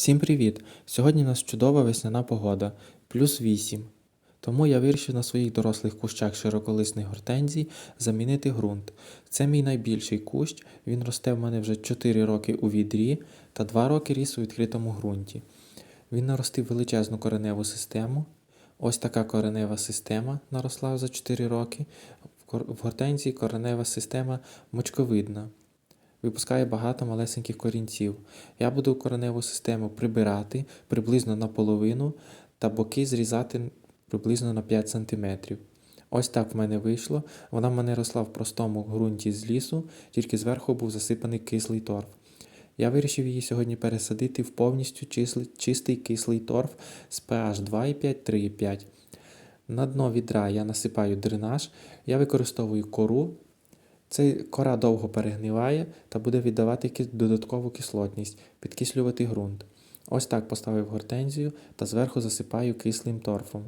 Всім привіт! Сьогодні у нас чудова весняна погода, плюс 8. Тому я вирішив на своїх дорослих кущах широколисних гортензій замінити ґрунт. Це мій найбільший кущ, він росте в мене вже 4 роки у відрі та 2 роки ріс у відкритому ґрунті. Він наростив величезну кореневу систему. Ось така коренева система наросла за 4 роки. В гортензії коренева система мочковидна випускає багато малесеньких корінців. Я буду кореневу систему прибирати приблизно наполовину та боки зрізати приблизно на 5 см. Ось так в мене вийшло. Вона в мене росла в простому ґрунті з лісу, тільки зверху був засипаний кислий торф. Я вирішив її сьогодні пересадити в повністю чистий кислий торф з pH 2,5 3,5. На дно відра я насипаю дренаж, я використовую кору цей кора довго перегниває та буде віддавати додаткову кислотність, підкислювати ґрунт. Ось так поставив гортензію та зверху засипаю кислим торфом.